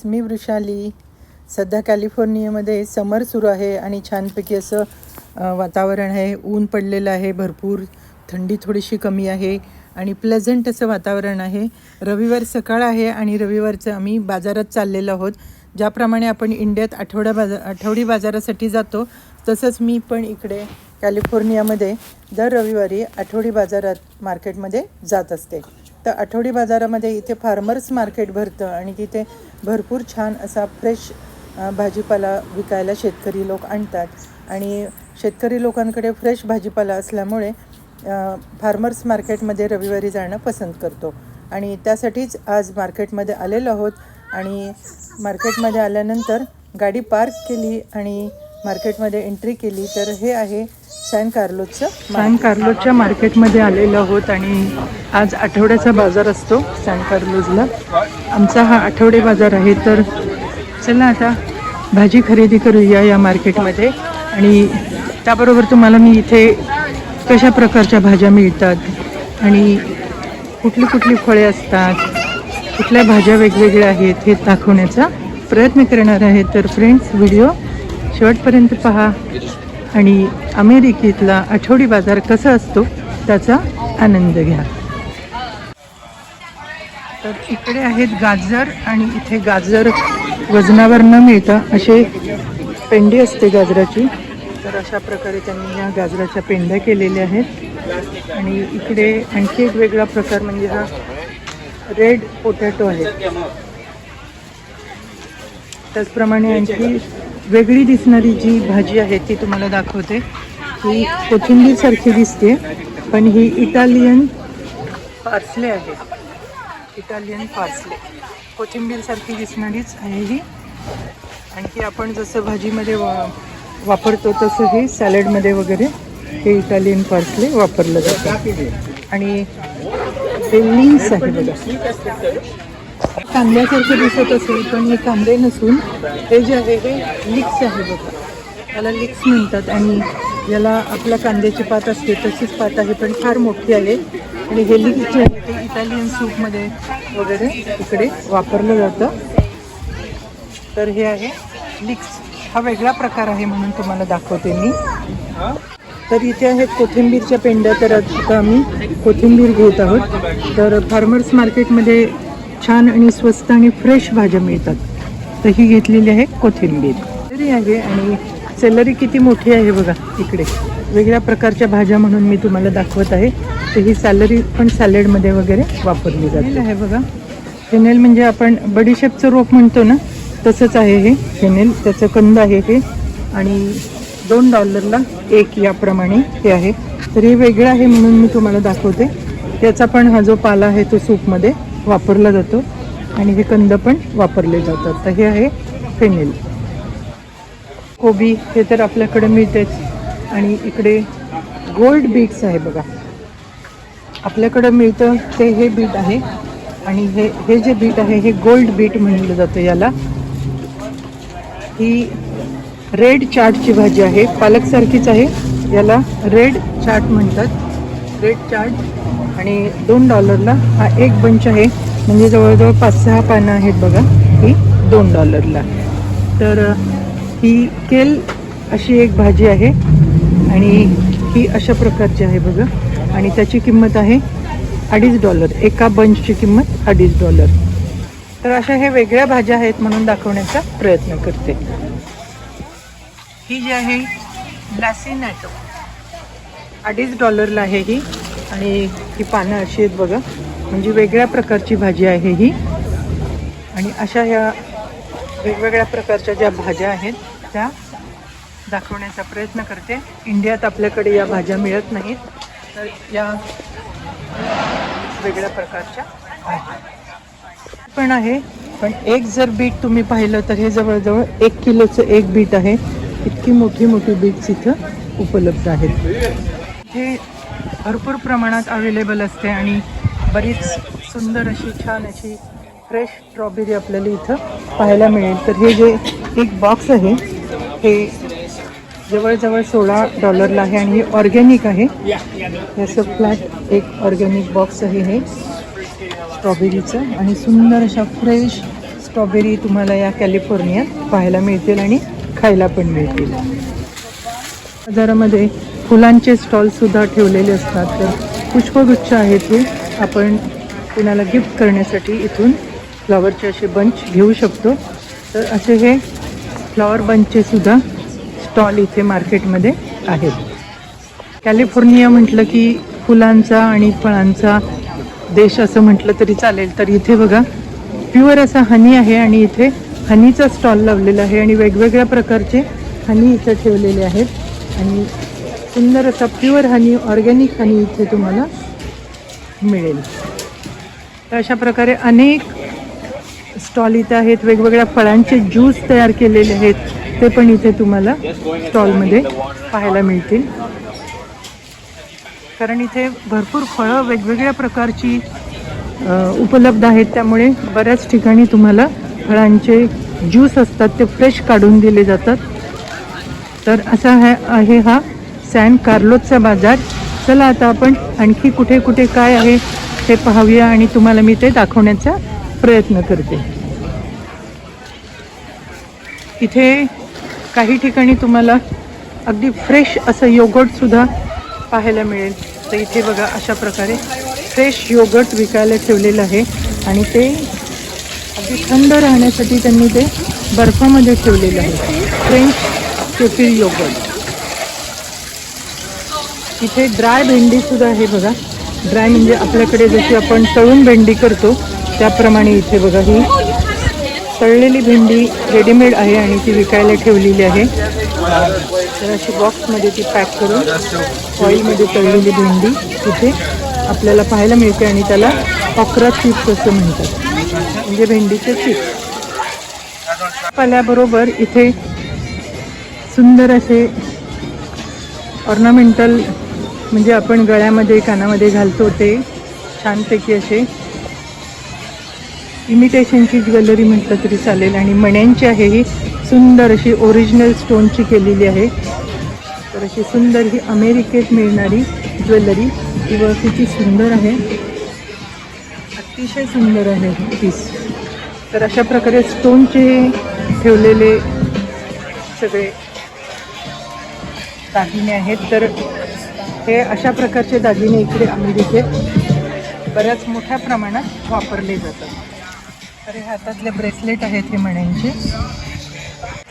Friends मी वृषाली. सध्या कॅलिफोर्नियामध्ये समर सुरू आहे आणि छानपैकी असं वातावरण आहे. ऊन पडलेलं आहे भरपूर. थंडी थोडीशी कमी आहे आणि प्लेझंट असं वातावरण आहे. रविवार सकाळ आहे आणि रविवारचं आम्ही बाजारात चाललेलो आहोत. ज्याप्रमाणे आपण इंडियात आठवड्या बाजा आठवडी बाजारासाठी जातो तसंच मी पण इकडे कॅलिफोर्नियामध्ये दर रविवारी आठवडी बाजारात मार्केटमध्ये जात असते. तर आठवडी बाजारामध्ये इथे फार्मर्स मार्केट भरतं आणि तिथे भरपूर छान असा फ्रेश भाजीपाला विकायला शेतकरी लोक आणतात. आणि शेतकरी लोकांकडे फ्रेश भाजीपाला असल्यामुळे फार्मर्स मार्केटमध्ये रविवारी जाणं पसंत करतो. आणि त्यासाठीच आज मार्केटमध्ये आलेलो आहोत. आणि मार्केटमध्ये आल्यानंतर गाडी पार्क केली आणि मार्केटमध्ये एंट्री केली. तर हे आहे सॅन कार्लोजचं सॅन कार्लोजच्या मार्केटमध्ये आलेलो आहोत आणि आज आठवड्याचा बाजार असतो सॅन कार्लोजला. आमचा हा आठवडे बाजार आहे तर चला आता भाजी खरेदी करूया या मार्केटमध्ये. आणि त्याबरोबर तुम्हाला मी इथे कशा प्रकारच्या भाज्या मिळतात आणि कुठली कुठली फळे असतात कुठल्या भाज्या वेगवेगळ्या आहेत हे दाखवण्याचा प्रयत्न करणार आहे. तर फ्रेंड्स व्हिडिओ शेवटपर्यंत पहा. आणि अमेरिकेतला आठवडी बाजार कसा असतो त्याचा आनंद घ्या. तर इकडे आहेत गाजर आणि इथे गाजर वजनावर न मिळता असे पेंडी असते गाजराची. तर अशा प्रकारे त्यांनी या गाजराच्या पेंड्या केलेल्या आहेत. आणि इकडे आणखी एक वेगळा प्रकार म्हणजे हा रेड पोटॅटो आहे. त्याचप्रमाणे आणखी वेगळी दिसणारी जी भाजी आहे ती तुम्हाला दाखवते. ही कोथिंबीरसारखी दिसते पण ही इटालियन पार्सले आहे. Italian parsley. कोथिंबीरसारखी दिसणारीच आहे ही. आणखी आपण जसं भाजीमध्ये वा वापरतो तसं हे सॅलडमध्ये वगैरे हे इटालियन पार्सले वापरलं जातं. आणि हे लिंक्स आहे बघा. कांद्यासारखे दिसत असेल पण हे कांदे नसून हे जे आहे हे लिक्स आहे बघा. त्याला लिक्स म्हणतात आणि याला आपल्या कांद्याची पात असते तशीच पात आहे पण फार मोठी आहे. आणि हे लिक्स जे आहे ते इटालियन सूपमध्ये वगैरे इकडे वापरलं जातं. तर हे आहे लिक्स. हा वेगळा प्रकार आहे म्हणून तुम्हाला दाखवते मी. तर इथे आहेत कोथिंबीरच्या पेंड्या तर आता आम्ही कोथिंबीर घेत आहोत. तर फार्मर्स मार्केटमध्ये छान आणि स्वस्त आणि फ्रेश भाज्या मिळतात. तर ही घेतलेली आहे कोथिंबीर. तरी आहे आणि सेलरी किती मोठी आहे बघा इकडे. वेगळ्या प्रकारच्या भाज्या म्हणून मी तुम्हाला दाखवत आहे. तर ही सॅलरी पण सॅलडमध्ये वगैरे वापरली जाते. आहे बघा. फेनेल म्हणजे आपण बडीशेपचं रोप म्हणतो ना तसंच आहे हे. फेनेल त्याचं कंद आहे हे. आणि दोन डॉलरला एक याप्रमाणे हे आहे. तर हे वेगळं आहे म्हणून मी तुम्हाला दाखवते. त्याचा पण हा जो पाला आहे तो सूपमध्ये वापरला जातो आणि हे कंद पण वापरले जातात. तर हे आहे फेनेल कोबी हे तर आपल्याकडे मिळतेच. आणि इकडे गोल्ड बीट्स आहे बघा. आपल्याकडं मिळतं ते हे बीट आहे. आणि हे हे जे बीट आहे हे गोल्ड बीट म्हणलं जातं याला. ही रेड चाटची भाजी आहे. पालकसारखीच आहे. याला रेड चाट म्हणतात. रेड चाट आणि दोन डॉलरला हा एक बंच आहे. म्हणजे जवळजवळ पाच सहा पानं आहेत बघा ही दोन डॉलरला. तर ही केल अशी एक भाजी आहे आणि ही अशा प्रकारची आहे बघा. आणि त्याची किंमत आहे अडीच डॉलर. एका बंचची किंमत अडीच डॉलर. तर अशा हे वेगळ्या भाज्या आहेत म्हणून दाखवण्याचा प्रयत्न करते. ही जी आहे लॅसिनॅटो अडीच डॉलरला आहे ही. आणि ही पानं अशी आहेत बघा. म्हणजे वेगळ्या प्रकारची भाजी आहे ही. आणि अशा ह्या वेगवेगळ्या प्रकारच्या ज्या भाज्या आहेत त्या दाखवण्याचा प्रयत्न करते. इंडियात आपल्याकडे या भाज्या मिळत नाहीत. तर या वेगळ्या प्रकारच्या पण आहे. पण एक जर बीट तुम्ही पाहिलं तर हे जवळजवळ एक किलोचं एक बीट आहे. इतकी मोठी मोठी बीट्स इथं उपलब्ध आहेत. हे भरपूर प्रमाणात अवेलेबल असते आणि बरीच सुंदर अशी छान अशी फ्रेश स्ट्रॉबेरी आपल्याला इथं पाहायला मिळेल. तर हे जे एक बॉक्स आहे हे जवळजवळ सोळा डॉलरला आहे आणि हे ऑर्गॅनिक आहे. याचं असं फ्लॅट एक ऑर्गॅनिक बॉक्स आहे हे स्ट्रॉबेरीचं आणि सुंदर अशा फ्रेश स्ट्रॉबेरी तुम्हाला या कॅलिफोर्नियात पाहायला मिळतील आणि खायला पण मिळतील. बाजारामध्ये फुलांचे स्टॉलसुद्धा ठेवलेले असतात. तर पुष्पगुच्छ आहे ते. आपण कुणाला गिफ्ट करण्यासाठी इथून फ्लॉवरचे असे बंच घेऊ शकतो. तर असे हे फ्लॉवर बंचचे सुद्धा स्टॉल इथे मार्केटमध्ये आहेत. कॅलिफोर्निया म्हटलं की फुलांचा आणि फळांचा देश असं म्हटलं तरी चालेल. तर इथे बघा प्युअर असा हनी आहे आणि इथे हनीचा स्टॉल लावलेला आहे आणि वेगवेगळ्या प्रकारचे हनी इथे ठेवलेले आहेत. आणि सुंदर असा प्युअर हनी ऑर्गॅनिक हनी इथे तुम्हाला मिळेल. तर अशा प्रकारे अनेक स्टॉल इथे आहेत. वेगवेगळ्या फळांचे ज्यूस तयार केलेले आहेत. ते पण इथे तुम्हाला स्टॉलमध्ये पाहायला मिळतील. कारण इथे भरपूर फळं वेगवेगळ्या प्रकारची उपलब्ध आहेत. त्यामुळे बऱ्याच ठिकाणी तुम्हाला फळांचे ज्यूस असतात ते फ्रेश काढून दिले जातात. तर असा हा आहे हा सॅन कार्लोजचा बाजार. चला आता आपण आणखी कुठे कुठे काय आहे ते पाहूया आणि तुम्हाला मी ते दाखवण्याचा प्रयत्न करते. इथे काही ठिकाणी तुम्हाला अगदी फ्रेश असं योगर्टसुद्धा पाहायला मिळेल. तर इथे बघा अशा प्रकारे फ्रेश योगर्ट विकायला ठेवलेलं आहे आणि ते अगदी थंड राहण्यासाठी त्यांनी ते बर्फामध्ये ठेवलेलं आहे. फ्रेंच केफिर योगर्ट इथे ड्राय भेंडी सुद्धा आहे बघा. ड्राय म्हणजे आपल्याकडे जशी आपण तळून भेंडी करतो त्याप्रमाणे इथे बघा ही तळलेली भेंडी रेडीमेड आहे आणि ती विकायला ठेवलेली आहे. तर अशी बॉक्समध्ये ती पॅक करून ऑइलमध्ये तळलेली भेंडी तिथे आपल्याला पाहायला मिळते आणि त्याला अकरा चिप्स असं म्हणतात. म्हणजे भेंडीचे चिप्स पाल्याबरोबर इथे सुंदर असे ऑर्नामेंटल म्हणजे आपण गळ्यामध्ये कानामध्ये घालतो ते. छानपैकी असे. इमिटेशनची ज्वेलरी म्हटलं तरी चालेल. आणि मण्यांची आहे ही सुंदर अशी ओरिजिनल स्टोनची केलेली आहे. तर अशी सुंदर ही अमेरिकेत मिळणारी ज्वेलरी. ही व किती सुंदर आहे. अतिशय सुंदर आहे पीस तर अशा प्रकारे स्टोनचे ठेवलेले सगळे दागिने आहेत. तर हे अशा प्रकारचे दागिने इकडे अमेरिकेत बऱ्याच मोठ्या प्रमाणात वापरले जातात. अरे हातातले ब्रेसलेट आहेत हे मण्यांचे.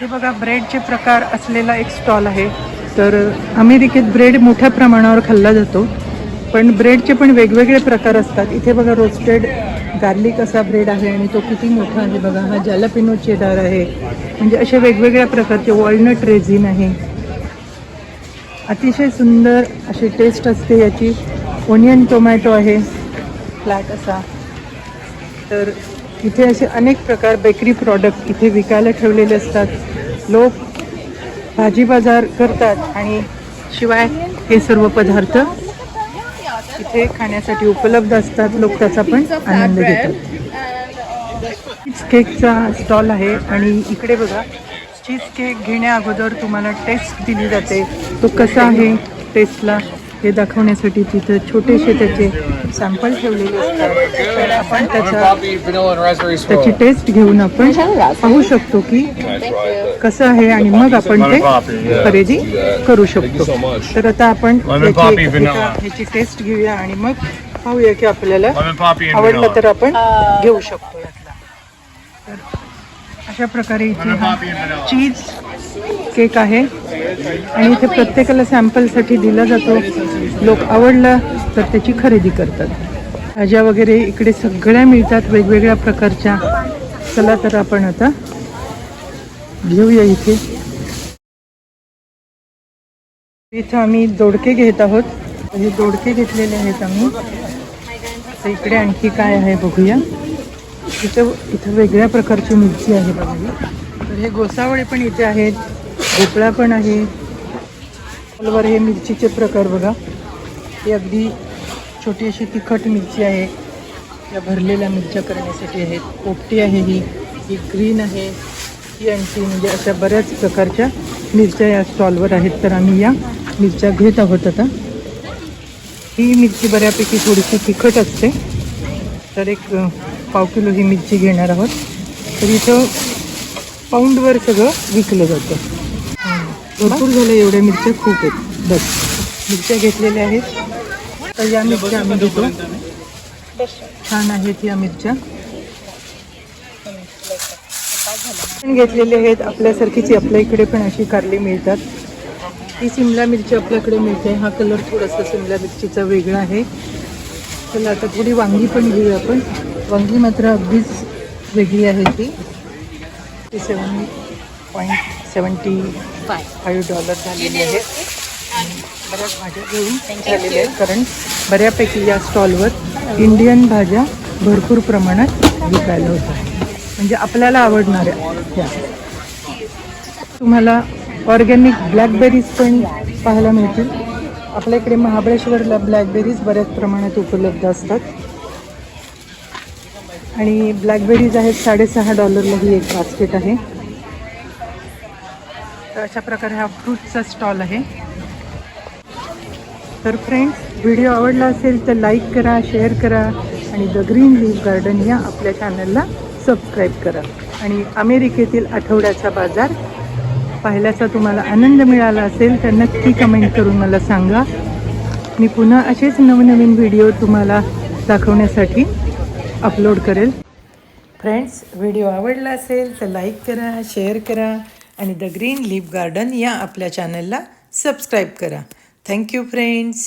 हे बघा ब्रेडचे प्रकार असलेला एक स्टॉल आहे. तर अमेरिकेत ब्रेड मोठ्या प्रमाणावर खाल्ला जातो. पण ब्रेडचे पण वेगवेगळे प्रकार असतात. इथे बघा रोस्टेड गार्लिक असा ब्रेड आहे आणि तो किती मोठा आहे बघा. हा जॅलापिनो चेदार आहे. म्हणजे असे वेगवेगळ्या प्रकारचे वॉलनट रेझिन आहे. अतिशय सुंदर अशी टेस्ट असते याची. ओनियन टोमॅटो आहे. फ्लॅट असा. तर इथे असे अनेक प्रकार बेकरी प्रॉडक्ट इथे विकायला ठेवलेले असतात. लोक भाजी बाजार करतात आणि शिवाय हे सर्व पदार्थ इथे खाण्यासाठी उपलब्ध असतात. लोक त्याचा पण आनंद घेतात. केकचा स्टॉल आहे आणि इकडे बघा. चीज केक घेण्या अगोदर तुम्हाला टेस्ट दिली जाते तो कसा आहे टेस्टला हे दाखवण्यासाठी तिथं छोटेसे त्याचे सॅम्पल ठेवलेले असतात तर आपण त्याचा त्याची. टेस्ट घेऊन आपण पाहू शकतो की कसं आहे आणि मग आपण ते खरेदी करू शकतो तर आता आपण. ह्याची टेस्ट घेऊया आणि मग पाहूया की आपल्याला आवडलं. तर आपण घेऊ शकतो अशा प्रकारे इथे हा. चीज केक आहे. आणि इथे प्रत्येकाला सॅम्पलसाठी दिला जातो. लोक आवडला तर त्याची खरेदी करतात. भाज्या वगैरे इकडे सगळ्या मिळतात वेगवेगळ्या प्रकारच्या. चला तर आपण आता घेऊया इथे. इथं आम्ही दोडके घेत आहोत. हे दोडके घेतलेले आहेत आम्ही. तर इकडे आणखी काय आहे बघूया. इथं इथं वेगळ्या प्रकारची मिरची आहे बघा तर हे गोसावळे पण इथे आहेत भोपळा पण आहे. वर हे मिरचीचे प्रकार बघा. हे अगदी छोटी अशी तिखट मिरची आहे. या भरलेल्या मिरच्या करण्यासाठी आहेत. पोपटी आहे ही. ही ग्रीन आहे. ही आणखी म्हणजे अशा बऱ्याच प्रकारच्या मिरच्या या स्टॉलवर आहेत. तर आम्ही या मिरच्या घेत आहोत आता. ही मिरची बऱ्यापैकी थोडीशी तिखट असते. तर एक पाव किलो ही मिरची घेणार आहोत. तर इथं पाऊंडवर सगळं विकलं जातं. भरपूर झालं एवढ्या मिरच्या खूप आहेत. बस. मिरच्या घेतलेल्या आहेत. तर या मिरच्या आम्ही घेतो छान आहेत या मिरच्या. पण घेतलेले आहेत. आपल्यासारखीच आपल्या इकडे पण अशी कारली मिळतात. ही सिमला मिरची आपल्याकडे मिळते. हा कलर थोडासा सिमला मिरचीचा वेगळा आहे. चला आता थोडी वांगी पण घेऊया आपण. वांगी मात्र अगदीच वेगळी आहे ती. ती seven point seventy five dollar झालेली आहे. बऱ्याच भाज्या घेऊन झालेल्या आहेत. कारण बऱ्यापैकी या स्टॉलवर इंडियन भाज्या भरपूर प्रमाणात विकायला होतात म्हणजे आपल्याला आवडणाऱ्या ह्या तुम्हाला ऑर्गॅनिक ब्लॅकबेरीज पण पाहायला मिळतील. आपल्या इकडे महाबळेश्वरला ब्लॅकबेरीज बऱ्याच प्रमाणात उपलब्ध असतात. आणि ब्लॅकबेरीज आहेत साडेसहा डॉलरला एक बास्केट आहे. तर अशा प्रकारे हा फ्रूटचा स्टॉल आहे. तर फ्रेंड्स व्हिडिओ आवडला असेल तर लाईक करा शेअर करा आणि द ग्रीन लीफ गार्डन या आपल्या चॅनलला सबस्क्राईब करा. आणि अमेरिकेतील आठवड्याचा बाजार पाहिल्याचा तुम्हाला आनंद मिळाला असेल तर नक्की कमेंट करून मला सांगा. मी पुन्हा असेच नवनवीन व्हिडिओ तुम्हाला दाखवण्यासाठी अपलोड करेल. फ्रेंड्स व्हिडिओ आवडला असेल तर लाईक करा शेअर करा आणि द ग्रीन लीप गार्डन या आपल्या चॅनलला सबस्क्राईब करा. Thank you friends.